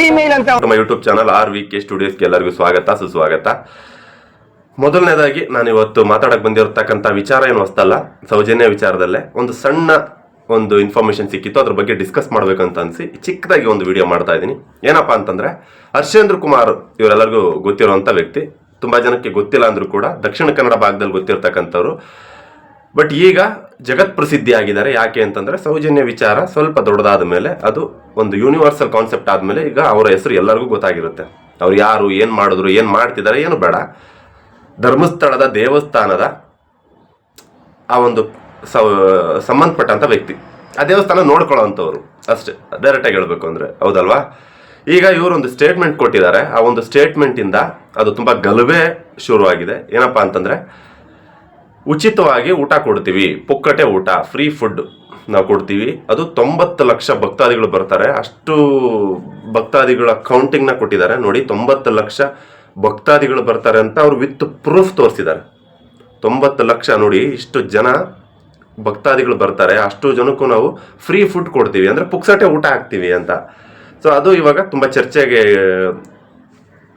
Female ಅಂತ. ನಮ್ಮ YouTube channel R V K ಸ್ಟುಡಿಯೋಸ್ಗೆ ಎಲ್ಲರಿಗೂ ಸ್ವಾಗತ, ಸುಸ್ವಾಗತ. ಮೊದಲನೇದಾಗಿ ನಾನು ಇವತ್ತು ಮಾತಾಡಕ್ ಬಂದಿರತಕ್ಕಂಥ ವಿಚಾರ ಏನು ಹೊಸ್ತಲ್ಲ, ಸೌಜನ್ಯ ವಿಚಾರದಲ್ಲೇ ಒಂದು ಸಣ್ಣ ಒಂದು ಇನ್ಫಾರ್ಮೇಶನ್ ಸಿಕ್ಕಿತ್ತು, ಅದ್ರ ಬಗ್ಗೆ ಡಿಸ್ಕಸ್ ಮಾಡ್ಬೇಕಂತ ಅನ್ಸಿ ಚಿಕ್ಕದಾಗಿ ಒಂದು ವಿಡಿಯೋ ಮಾಡ್ತಾ ಇದ್ದೀನಿ. ಏನಪ್ಪಾ ಅಂತಂದ್ರೆ, ಹರ್ಷೇಂದ್ರ ಕುಮಾರ್ ಇವರೆಲ್ಲರಿಗೂ ಗೊತ್ತಿರುವಂತ ವ್ಯಕ್ತಿ, ತುಂಬಾ ಜನಕ್ಕೆ ಗೊತ್ತಿಲ್ಲ ಅಂದ್ರೂ ಕೂಡ ದಕ್ಷಿಣ ಕನ್ನಡ ಭಾಗದಲ್ಲಿ ಗೊತ್ತಿರ್ತಕ್ಕಂಥವ್ರು ಬಟ್ ಈಗ ಜಗತ್ ಪ್ರಸಿದ್ಧಿ ಆಗಿದ್ದಾರೆ. ಯಾಕೆ ಅಂತಂದ್ರೆ ಸೌಜನ್ಯ ವಿಚಾರ ಸ್ವಲ್ಪ ದೊಡ್ಡದಾದ ಮೇಲೆ ಅದು ಒಂದು ಯೂನಿವರ್ಸಲ್ ಕಾನ್ಸೆಪ್ಟ್ ಆದ್ಮೇಲೆ ಈಗ ಅವರ ಹೆಸರು ಎಲ್ಲರಿಗೂ ಗೊತ್ತಾಗಿರುತ್ತೆ. ಅವ್ರು ಯಾರು, ಏನು ಮಾಡಿದ್ರು, ಏನು ಮಾಡ್ತಿದ್ದಾರೆ, ಏನು ಬೇಡ. ಧರ್ಮಸ್ಥಳದ ದೇವಸ್ಥಾನದ ಆ ಒಂದು ಸಂಬಂಧಪಟ್ಟಂಥ ವ್ಯಕ್ತಿ. ಆ ದೇವಸ್ಥಾನ ನೋಡ್ಕೊಳ್ಳೋವಂಥವ್ರು ಅಷ್ಟೇ. ಡೈರೆಕ್ಟಾಗಿ ಹೇಳಬೇಕು ಅಂದ್ರೆ. ಹೌದಲ್ವಾ? ಈಗ ಇವರು ಒಂದು ಸ್ಟೇಟ್ಮೆಂಟ್ ಕೊಟ್ಟಿದ್ದಾರೆ. ಆ ಒಂದು ಸ್ಟೇಟ್ಮೆಂಟ್ ಇಂದ ಅದು ತುಂಬಾ ಗಲಭೆ ಶುರುವಾಗಿದೆ. ಏನಪ್ಪಾ ಅಂತಂದ್ರೆ ಉಚಿತವಾಗಿ ಊಟ ಕೊಡ್ತೀವಿ. ಪುಕ್ಕಟೆ ಊಟ ಫ್ರೀ ಫುಡ್ ನಾವು ಕೊಡ್ತೀವಿ. ಅದು ತೊಂಬತ್ತು ಲಕ್ಷ ಭಕ್ತಾದಿಗಳು ಬರ್ತಾರೆ. ಅಷ್ಟು ಭಕ್ತಾದಿಗಳ ಕೌಂಟಿಂಗ್ನ ಕೊಟ್ಟಿದ್ದಾರೆ. ನೋಡಿ, ತೊಂಬತ್ತು ಲಕ್ಷ ಭಕ್ತಾದಿಗಳು ಬರ್ತಾರೆ ಅಂತ ಅವರು ವಿತ್ ಪ್ರೂಫ್ ತೋರಿಸಿದ್ದಾರೆ. ತೊಂಬತ್ತು ಲಕ್ಷ ನೋಡಿ, ಇಷ್ಟು ಜನ ಭಕ್ತಾದಿಗಳು ಬರ್ತಾರೆ. ಅಷ್ಟು ಜನಕ್ಕೂ ನಾವು ಫ್ರೀ ಫುಡ್ ಕೊಡ್ತೀವಿ. ಅಂದರೆ ಪುಕ್ಸಟೆ ಊಟ ಹಾಕ್ತೀವಿ ಅಂತ. ಸೊ ಅದು ಇವಾಗ ತುಂಬ ಚರ್ಚೆಗೆ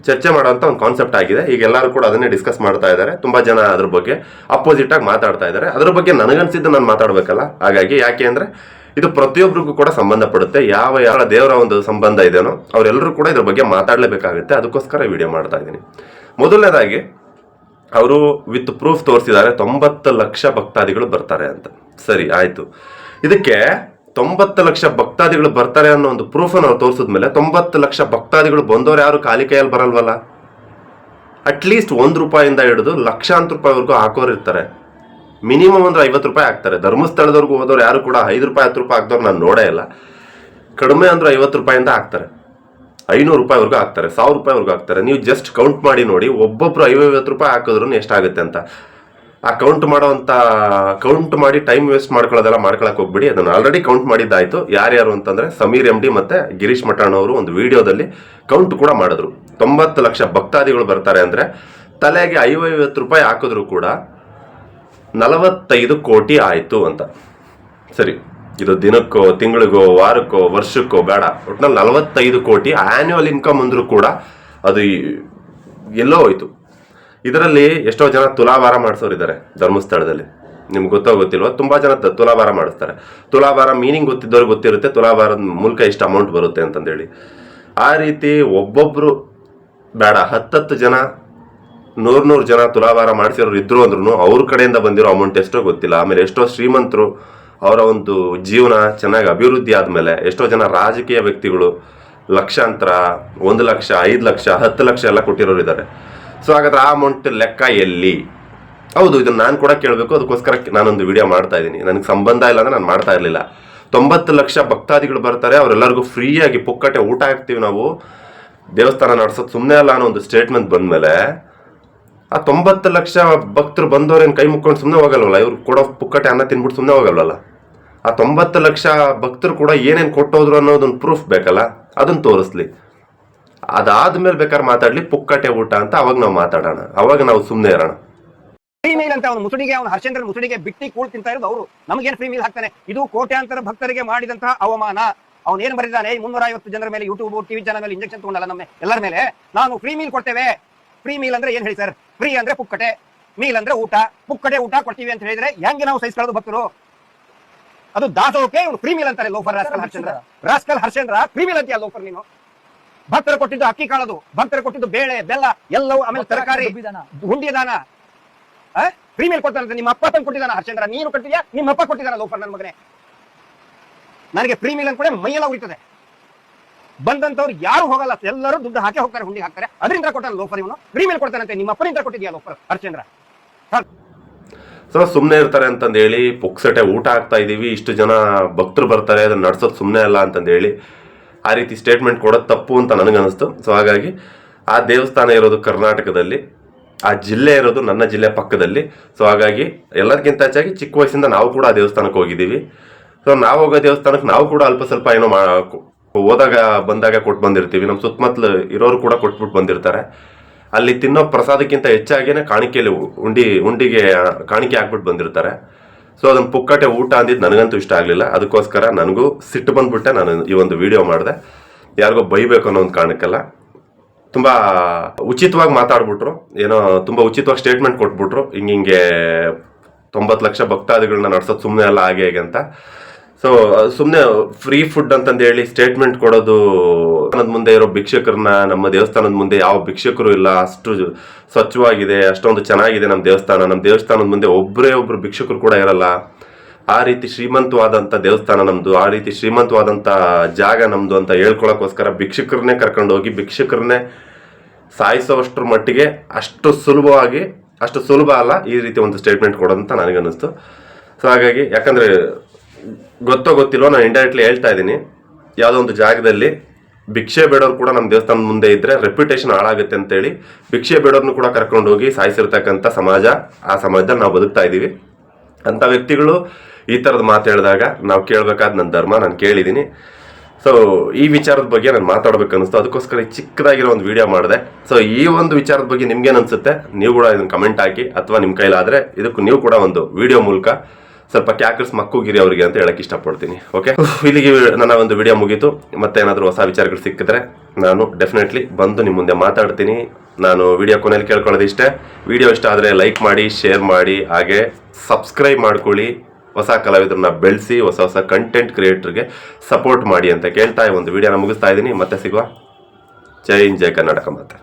ಚರ್ಚೆ ಮಾಡುವಂತ ಒಂದು ಕಾನ್ಸೆಪ್ಟ್ ಆಗಿದೆ. ಈಗ ಎಲ್ಲರೂ ಕೂಡ ಅದನ್ನೇ ಡಿಸ್ಕಸ್ ಮಾಡ್ತಾ ಇದ್ದಾರೆ. ತುಂಬಾ ಜನ ಅದ್ರ ಬಗ್ಗೆ ಅಪೋಸಿಟ್ ಆಗಿ ಮಾತಾಡ್ತಾ ಇದ್ದಾರೆ. ಅದ್ರ ಬಗ್ಗೆ ನನಗನ್ಸಿದ್ದು ನಾನು ಮಾತಾಡಬೇಕಲ್ಲ? ಹಾಗಾಗಿ ಯಾಕೆ ಅಂದರೆ ಇದು ಪ್ರತಿಯೊಬ್ಬರಿಗೂ ಕೂಡ ಸಂಬಂಧಪಡುತ್ತೆ. ಯಾವ ಯಾವ ದೇವರ ಒಂದು ಸಂಬಂಧ ಇದೆನೋ ಅವರೆಲ್ಲರೂ ಕೂಡ ಇದ್ರ ಬಗ್ಗೆ ಮಾತಾಡಲೇಬೇಕಾಗುತ್ತೆ. ಅದಕ್ಕೋಸ್ಕರ ವಿಡಿಯೋ ಮಾಡ್ತಾ ಇದ್ದೀನಿ. ಮೊದಲನೇದಾಗಿ, ಅವರು ವಿತ್ ಪ್ರೂಫ್ ತೋರಿಸಿದ್ದಾರೆ. ತೊಂಬತ್ತು ಲಕ್ಷ ಭಕ್ತಾದಿಗಳು ಬರ್ತಾರೆ ಅಂತ. ಸರಿ, ಆಯ್ತು. ಇದಕ್ಕೆ ತೊಂಬತ್ತು ಲಕ್ಷ ಭಕ್ತಾದಿಗಳು ಬರ್ತಾರೆ ಅನ್ನೋ ಒಂದು ಪ್ರೂಫ್ ನಾವು ತೋರಿಸಿದ್ಮೇಲೆ ತೊಂಬತ್ತು ಲಕ್ಷ ಭಕ್ತಾದಿಗಳು ಬಂದವರು ಯಾರು ಖಾಲಿ ಕೈಯಲ್ಲಿ ಬರಲ್ವಲ್ಲ? ಅಟ್ಲೀಸ್ಟ್ ಒಂದು ರೂಪಾಯಿಂದ ಹಿಡಿದು ಲಕ್ಷಾಂತರ ರೂಪಾಯಿವರೆಗೂ ಹಾಕೋರು ಇರ್ತಾರೆ. ಮಿನಿಮಮ್ ಅಂದ್ರೆ ಐವತ್ತು ರೂಪಾಯಿ ಹಾಕ್ತಾರೆ. ಧರ್ಮಸ್ಥಳದವರೆಗೂ ಹೋದವ್ರು ಯಾರು ಕೂಡ ಐದು ರೂಪಾಯಿ, ಹತ್ತು ರೂಪಾಯಿ ಹಾಕ್ದವ್ರು ನಾನು ನೋಡೇ ಇಲ್ಲ. ಕಡಿಮೆ ಅಂದ್ರೆ ಐವತ್ತು ರೂಪಾಯಿಂದ ಹಾಕ್ತಾರೆ. ಐನೂರು ರೂಪಾಯಿವರೆಗೂ ಹಾಕ್ತಾರೆ, ಸಾವಿರ ರೂಪಾಯಿವರೆಗೂ ಹಾಕ್ತಾರೆ. ನೀವು ಜಸ್ಟ್ ಕೌಂಟ್ ಮಾಡಿ ನೋಡಿ, ಒಬ್ಬೊಬ್ರು ಐವತ್ತು ರೂಪಾಯಿ ಹಾಕಿದ್ರು ಎಷ್ಟಾಗುತ್ತೆ ಅಂತ. ಆ ಕೌಂಟ್ ಮಾಡೋವಂಥ ಕೌಂಟ್ ಮಾಡಿ ಟೈಮ್ ವೇಸ್ಟ್ ಮಾಡ್ಕೊಳ್ಳೋದೆಲ್ಲ ಮಾಡ್ಕೊಳಕ್ ಹೋಗ್ಬಿಡಿ. ಅದನ್ನ ಆಲ್ರೆಡಿ ಕೌಂಟ್ ಮಾಡಿದ್ದಾಯ್ತು. ಯಾರ್ಯಾರು ಅಂತಂದ್ರೆ ಸಮೀರ್ ಎಂ ಡಿ ಮತ್ತೆ ಗಿರೀಶ್ ಮಠಾಣ್ ಅವರು ಒಂದು ವಿಡಿಯೋದಲ್ಲಿ ಕೌಂಟ್ ಕೂಡ ಮಾಡಿದ್ರು. ತೊಂಬತ್ತು ಲಕ್ಷ ಭಕ್ತಾದಿಗಳು ಬರ್ತಾರೆ ಅಂದ್ರೆ ತಲೆಗೆ ಐವತ್ತು ರೂಪಾಯಿ ಹಾಕಿದ್ರು ಕೂಡ ನಲವತ್ತೈದು ಕೋಟಿ ಆಯಿತು ಅಂತ. ಸರಿ, ಇದು ದಿನಕ್ಕೋ, ತಿಂಗಳಿಗೋ, ವಾರಕ್ಕೋ, ವರ್ಷಕ್ಕೋ ಬೇಡ. ಒಟ್ನಲ್ಲಿ ನಲವತ್ತೈದು ಕೋಟಿ ಆನ್ಯುವಲ್ ಇನ್ಕಮ್ ಅಂದರೂ ಕೂಡ ಅದು ಎಲ್ಲೋ ಹೋಯ್ತು. ಇದರಲ್ಲಿ ಎಷ್ಟೋ ಜನ ತುಲಾಭಾರ ಮಾಡಿಸೋರಿದ್ದಾರೆ ಧರ್ಮಸ್ಥಳದಲ್ಲಿ. ನಿಮ್ಗೆ ಗೊತ್ತೋ ಗೊತ್ತಿಲ್ವ, ತುಂಬಾ ಜನ ತುಲಾಭಾರ ಮಾಡಿಸ್ತಾರೆ. ತುಲಾಭಾರ ಮೀನಿಂಗ್ ಗೊತ್ತಿದ್ದವ್ರಿಗೆ ಗೊತ್ತಿರುತ್ತೆ ತುಲಾಭಾರದ ಮೂಲಕ ಇಷ್ಟು ಅಮೌಂಟ್ ಬರುತ್ತೆ ಅಂತಂದೇಳಿ. ಆ ರೀತಿ ಒಬ್ಬೊಬ್ರು ಬೇಡ, ಹತ್ತತ್ತು ಜನ ನೂರು ನೂರು ಜನ ತುಲಾಭಾರ ಮಾಡಿಸಿರೋರು ಇದ್ರು ಅಂದ್ರೂ ಅವ್ರ ಕಡೆಯಿಂದ ಬಂದಿರೋ ಅಮೌಂಟ್ ಎಷ್ಟೋ ಗೊತ್ತಿಲ್ಲ. ಆಮೇಲೆ ಎಷ್ಟೋ ಶ್ರೀಮಂತರು ಅವರ ಒಂದು ಜೀವನ ಚೆನ್ನಾಗಿ ಅಭಿವೃದ್ಧಿ ಆದಮೇಲೆ ಎಷ್ಟೋ ಜನ ರಾಜಕೀಯ ವ್ಯಕ್ತಿಗಳು ಲಕ್ಷಾಂತರ, ಒಂದು ಲಕ್ಷ, ಐದು ಲಕ್ಷ, ಹತ್ತು ಲಕ್ಷ ಎಲ್ಲ ಕೊಟ್ಟಿರೋರು ಇದ್ದಾರೆ ಸೊ ಹಾಗಾದ್ರೆ ಆ ಅಮೌಂಟ್ ಲೆಕ್ಕ ಎಲ್ಲಿ? ಹೌದು, ಇದನ್ನು ನಾನು ಕೂಡ ಕೇಳಬೇಕು. ಅದಕ್ಕೋಸ್ಕರ ನಾನೊಂದು ವಿಡಿಯೋ ಮಾಡ್ತಾ ಇದ್ದೀನಿ. ನನಗೆ ಸಂಬಂಧ ಇಲ್ಲ ಅಂದ್ರೆ ನಾನು ಮಾಡ್ತಾ ಇರಲಿಲ್ಲ. ತೊಂಬತ್ತು ಲಕ್ಷ ಭಕ್ತಾದಿಗಳು ಬರ್ತಾರೆ. ಅವರೆಲ್ಲರಿಗೂ ಫ್ರೀಯಾಗಿ ಪುಕ್ಕಟೆ ಊಟ ಹಾಕ್ತೀವಿ ನಾವು. ದೇವಸ್ಥಾನ ನಡೆಸೋದು ಸುಮ್ಮನೆ ಅಲ್ಲ ಅನ್ನೋ ಒಂದು ಸ್ಟೇಟ್ಮೆಂಟ್ ಬಂದಮೇಲೆ, ಆ ತೊಂಬತ್ತು ಲಕ್ಷ ಭಕ್ತರು ಬಂದವ್ರೇನು ಕೈ ಮುಕ್ಕೊಂಡು ಸುಮ್ಮನೆ ಹೋಗಲ್ವಲ್ಲ? ಇವ್ರು ಕೊಡೋ ಪುಕ್ಕಟೆ ಅನ್ನ ತಿನ್ಬಿಟ್ಟು ಸುಮ್ಮನೆ ಹೋಗಲ್ವಲ್ಲ? ಆ ತೊಂಬತ್ತು ಲಕ್ಷ ಭಕ್ತರು ಕೂಡ ಏನೇನು ಕೊಟ್ಟೋದ್ರು ಅನ್ನೋದೊಂದು ಪ್ರೂಫ್ ಬೇಕಲ್ಲ? ಅದನ್ನು ತೋರಿಸ್ಲಿ. ಅದಾದ್ಮೇಲೆ ಬೇಕಾದ್ರೆ ಮಾತಾಡ್ಲಿ ಪುಕ್ಕಟೆ ಊಟ ಅಂತ ಅವಾಗ ನಾವು ಮಾತಾಡೋಣ. ಅವಾಗ ನಾವು ಸುಮ್ಮನೆ ಇರೋಣ. ಫ್ರೀ ಮೀಲ್ ಅಂತ ಅವನು ಮುಸುಡಿಗೆ, ಅವನು ಹರ್ಷೇಂದ್ರ ಮುಸುಡಿಗೆ ಬಿಟ್ಟಿ ಕೂಳ್ ತಿಂತಾ ಇರೋದು ಅವರು. ನಮಗೇನು ಫ್ರೀ ಮೀಲ್ ಹಾಕ್ತಾನೆ. ಇದು ಕೋಟ್ಯಾಂತರ ಭಕ್ತರಿಗೆ ಮಾಡಿದಂತಹ ಅವಮಾನ. ಅವನು ಏನು ಬರೆದಿದ್ದಾನೆ ಮುನ್ನೂರ ಐವತ್ತು ಜನರ ಮೇಲೆ ಯೂಟ್ಯೂಬ್ ಟಿವಿ ಚಾನಲ್ ಮೇಲೆ ಇಂಜೆಕ್ಷನ್ ತಗೊಂಡಲ್ಲ ನಮ್ಮ ಎಲ್ಲರ ಮೇಲೆ ನಾನು ಫ್ರೀ ಮೀಲ್ ಕೊಡ್ತೇವೆ. ಫ್ರೀ ಮೀಲ್ ಅಂದ್ರೆ ಏನ್ ಹೇಳಿ ಸರ್ ಫ್ರೀ ಅಂದ್ರೆ ಪುಕ್ಕಟೆ ಮೀಲ್ ಅಂದ್ರೆ ಊಟ. ಪುಕ್ಕಟೆ ಊಟ ಕೊಡ್ತೀವಿ ಅಂತ ಹೇಳಿದ್ರೆ ಹೆಂಗೆ ನಾವು ಸಹಿಸ್ಕೊಳ್ಳೋದು ಭಕ್ತರು? ಅದು ದಾಸೋಕೆ ಇವನು ಫ್ರೀ ಮೀಲ್ ಅಂತಾರೆ loafer rascal Harshendra. Rascal Harshendra free meal ಅಂತೀಯ ಲೋಫರ್ ನೀನು? ಭಕ್ತರು ಕೊಟ್ಟಿದ್ದು ಅಕ್ಕಿ ಕಾಳದು ಭಕ್ತರು ಕೊಟ್ಟಿದ್ದು ಬೇಳೆ ಬೆಲ್ಲ ಎಲ್ಲವೂ ಆಮೇಲೆ ತರಕಾರಿ ಹುಂಡಿ ದಾನ. ಫ್ರೀ ಮೇಲ್ ಕೊಡ್ತಾನಂತೆ ನಿಮ್ಮ ಅಪ್ಪ ತಂದು ಕೊಟ್ಟಿದ್ದಾನ ಹರ್ಷೇಂದ್ರ. ನೀನು ಕೊಟ್ಟಿದ್ಯಾ ನಿಮ್ಮ ಅಪ್ಪ ಕೊಟ್ಟಿದ್ದಾನ ಲೋಫರ್ ನನ್ನ ಮಗನೇ. ನನಗೆ ಫ್ರೀ ಅಂತ ಕೂಡ ಮೈಯೆಲ್ಲ ಉಳಿತದೆ ಬಂದಂತವ್ರು ಯಾರು ಹೋಗಲ್ಲ ಎಲ್ಲರೂ ದುಡ್ಡು ಹಾಕಿ ಹೋಗ್ತಾರೆ ಹುಂಡಿ ಹಾಕ್ತಾರೆ. ಅದರಿಂದ ಕೊಟ್ಟಾನ ಲೋಫರ್ ಇವನು. ಫ್ರೀ ಮೇಲ್ ಕೊಡ್ತಾನಂತೆ ನಿಮ್ಮ ಅಪ್ಪನಿಂದ ಕೊಟ್ಟಿದ್ಯಾ ಲೋಫರ್ ಹರ್ಷೇಂದ್ರ? ಸೊ ಸುಮ್ಮನೆ ಇರ್ತಾರೆ ಅಂತಂದೇಳಿ ಪುಕ್ಸಟೆ ಊಟ ಹಾಕ್ತಾ ಇದ್ದೀವಿ ಇಷ್ಟು ಜನ ಭಕ್ತರು ಬರ್ತಾರೆ ಅದನ್ನ ನಡ್ಸೋದು ಸುಮ್ಮನೆ ಅಲ್ಲ ಅಂತಂದು ಹೇಳಿ ಆ ರೀತಿ ಸ್ಟೇಟ್ಮೆಂಟ್ ಕೊಡೋದು ತಪ್ಪು ಅಂತ ನನಗನ್ನಿಸ್ತು. ಸೊ ಹಾಗಾಗಿ ಆ ದೇವಸ್ಥಾನ ಇರೋದು ಕರ್ನಾಟಕದಲ್ಲಿ, ಆ ಜಿಲ್ಲೆ ಇರೋದು ನನ್ನ ಜಿಲ್ಲೆ ಪಕ್ಕದಲ್ಲಿ. ಸೊ ಹಾಗಾಗಿ ಎಲ್ಲದಕ್ಕಿಂತ ಹೆಚ್ಚಾಗಿ ಚಿಕ್ಕ ವಯಸ್ಸಿಂದ ನಾವು ಕೂಡ ಆ ದೇವಸ್ಥಾನಕ್ಕೆ ಹೋಗಿದ್ದೀವಿ. ಸೊ ನಾವು ಹೋಗೋ ದೇವಸ್ಥಾನಕ್ಕೆ ನಾವು ಕೂಡ ಅಲ್ಪ ಸ್ವಲ್ಪ ಏನೋ ಮಾ ಹೋದಾಗ, ಬಂದಾಗ ಕೊಟ್ಟು ಬಂದಿರ್ತೀವಿ. ನಮ್ಮ ಸುತ್ತಮುತ್ತಲು ಇರೋರು ಕೂಡ ಕೊಟ್ಬಿಟ್ಟು ಬಂದಿರ್ತಾರೆ. ಅಲ್ಲಿ ತಿನ್ನೋ ಪ್ರಸಾದಕ್ಕಿಂತ ಹೆಚ್ಚಾಗಿನೇ ಕಾಣಿಕೆಯಲ್ಲಿ ಉಂಡಿ, ಉಂಡಿಗೆ ಕಾಣಿಕೆ ಹಾಕ್ಬಿಟ್ಟು ಬಂದಿರ್ತಾರೆ. ಸೊ ಅದನ್ನ ಪುಕ್ಕಟೆ ಊಟ ಅಂದಿದ್ದು ನನಗಂತೂ ಇಷ್ಟ ಆಗಲಿಲ್ಲ. ಅದಕ್ಕೋಸ್ಕರ ನನಗೂ ಸಿಟ್ಟು ಬಂದ್ಬಿಟ್ಟೆ. ನಾನು ಈ ಒಂದು ವಿಡಿಯೋ ಮಾಡಿದೆ. ಯಾರಿಗೋ ಬೈಬೇಕು ಅನ್ನೋ ಒಂದು ಕಾರಣಕ್ಕೆಲ್ಲ. ತುಂಬ ಉಚಿತವಾಗಿ ಮಾತಾಡ್ಬಿಟ್ರು. ಏನೋ ತುಂಬ ಉಚಿತವಾಗಿ ಸ್ಟೇಟ್ಮೆಂಟ್ ಕೊಟ್ಬಿಟ್ರು. ಹಿಂಗೆ ತೊಂಬತ್ತು ಲಕ್ಷ ಭಕ್ತಾದಿಗಳನ್ನ ನಡೆಸೋದು ಸುಮ್ಮನೆ ಅಲ್ಲ ಹಾಗೆ ಹೇಗೆ ಅಂತ. ಸೊ ಸುಮ್ಮನೆ ಫ್ರೀ ಫುಡ್ ಅಂತಂದು ಹೇಳಿ ಸ್ಟೇಟ್ಮೆಂಟ್ ಕೊಡೋದು ಮುಂದೆ ಇರೋ ಭಿಕ್ಷಕರನ್ನ ನಮ್ಮ ದೇವಸ್ಥಾನದ ಮುಂದೆ ಯಾವ ಭಿಕ್ಷಕರು ಇಲ್ಲ, ಅಷ್ಟು ಸ್ವಚ್ಛವಾಗಿದೆ, ಅಷ್ಟೊಂದು ಚೆನ್ನಾಗಿದೆ ನಮ್ಮ ದೇವಸ್ಥಾನ. ನಮ್ಮ ದೇವಸ್ಥಾನದ ಮುಂದೆ ಒಬ್ಬರೇ ಒಬ್ರು ಭಿಕ್ಷಕರು ಕೂಡ ಇರಲ್ಲ. ಆ ರೀತಿ ಶ್ರೀಮಂತವಾದಂಥ ದೇವಸ್ಥಾನ ನಮ್ಮದು ಆ ರೀತಿ ಶ್ರೀಮಂತವಾದಂಥ ಜಾಗ ನಮ್ಮದು ಅಂತ ಹೇಳ್ಕೊಳಕ್ಕೋಸ್ಕರ ಭಿಕ್ಷಕರನ್ನೇ ಕರ್ಕೊಂಡು ಹೋಗಿ ಭಿಕ್ಷಕರನ್ನೇ ಸಾಯಿಸೋವಷ್ಟರ ಮಟ್ಟಿಗೆ ಅಷ್ಟು ಸುಲಭವಾಗಿ, ಅಷ್ಟು ಸುಲಭ ಅಲ್ಲ ಈ ರೀತಿ ಒಂದು ಸ್ಟೇಟ್ಮೆಂಟ್ ಕೊಡೋದಂತ ನನಗನ್ನಿಸ್ತು. ಸೊ ಹಾಗಾಗಿ ಯಾಕಂದ್ರೆ ಗೊತ್ತೋ ಗೊತ್ತಿಲ್ವೋ ನಾನು ಇಂಡೈರೆಕ್ಟ್ಲಿ ಹೇಳ್ತಾ ಇದ್ದೀನಿ. ಯಾವುದೋ ಒಂದು ಜಾಗದಲ್ಲಿ ಭಿಕ್ಷೆ ಬೇಡೋರು ಕೂಡ ನಮ್ಮ ದೇವಸ್ಥಾನ ಮುಂದೆ ಇದ್ರೆ ರೆಪ್ಯುಟೇಷನ್ ಹಾಳಾಗುತ್ತೆ ಅಂತೇಳಿ ಭಿಕ್ಷೆ ಬೇಡೋರ್ನು ಕೂಡ ಕರ್ಕೊಂಡು ಹೋಗಿ ಸಾಯಿಸಿರ್ತಕ್ಕಂಥ ಸಮಾಜ, ಆ ಸಮಾಜದಲ್ಲಿ ನಾವು ಬದುಕ್ತಾ ಇದ್ದೀವಿ. ಅಂತ ವ್ಯಕ್ತಿಗಳು ಈ ಥರದ ಮಾತು ಹೇಳಿದಾಗ ನಾವು ಕೇಳಬೇಕಾದ ನನ್ನ ಧರ್ಮ ನಾನು ಕೇಳಿದ್ದೀನಿ. ಸೊ ಈ ವಿಚಾರದ ಬಗ್ಗೆ ನಾನು ಮಾತಾಡ್ಬೇಕು ಅನಿಸ್ತು ಅದಕ್ಕೋಸ್ಕರ ಚಿಕ್ಕದಾಗಿರೋ ಒಂದು ವಿಡಿಯೋ ಮಾಡಿದೆ. ಸೊ ಈ ಒಂದು ವಿಚಾರದ ಬಗ್ಗೆ ನಿಮ್ಗೇನು ಅನ್ಸುತ್ತೆ? ನೀವು ಕೂಡ ಇದನ್ನ ಕಮೆಂಟ್ ಹಾಕಿ, ಅಥವಾ ನಿಮ್ಮ ಕೈಲಾದರೆ ಇದಕ್ಕೂ ನೀವು ಕೂಡ ಒಂದು ವಿಡಿಯೋ ಮೂಲಕ ಸ್ವಲ್ಪ ಕ್ಯಾಕರ್ಸ್ ಮಕ್ಕುಗಿರಿ ಅವರಿಗೆ ಅಂತ ಹೇಳಕ್ ಇಷ್ಟಪಡ್ತೀನಿ ಓಕೆ ಇಲ್ಲಿಗೆ ನನ್ನ ಒಂದು ವಿಡಿಯೋ ಮುಗೀತು. ಮತ್ತೆ ಏನಾದರೂ ಹೊಸ ವಿಚಾರಗಳು ಸಿಕ್ಕಿದ್ರೆ ನಾನು ಡೆಫಿನೆಟ್ಲಿ ಬಂದು ನಿಮ್ಮ ಮುಂದೆ ಮಾತಾಡ್ತೀನಿ. ನಾನು ವಿಡಿಯೋ ಕೊನೆಯಲ್ಲಿ ಕೇಳ್ಕೊಳ್ಳೋದು ಇಷ್ಟೇ ವಿಡಿಯೋ ಇಷ್ಟ ಆದರೆ ಲೈಕ್ ಮಾಡಿ ಶೇರ್ ಮಾಡಿ, ಹಾಗೆ ಸಬ್ಸ್ಕ್ರೈಬ್ ಮಾಡ್ಕೊಳ್ಳಿ. ಹೊಸ ಕಲಾವಿದರನ್ನ ಬೆಳೆಸಿ, ಹೊಸ ಹೊಸ ಕಂಟೆಂಟ್ ಕ್ರಿಯೇಟರ್ಗೆ ಸಪೋರ್ಟ್ ಮಾಡಿ ಅಂತ ಕೇಳ್ತಾ ಒಂದು ವಿಡಿಯೋನ ಮುಗಿಸ್ತಾ ಇದ್ದೀನಿ. ಮತ್ತೆ ಸಿಗುವ. ಜೈ ಹಿಂದ್, ಜೈ ಕರ್ನಾಟಕ ಮಾತೆ.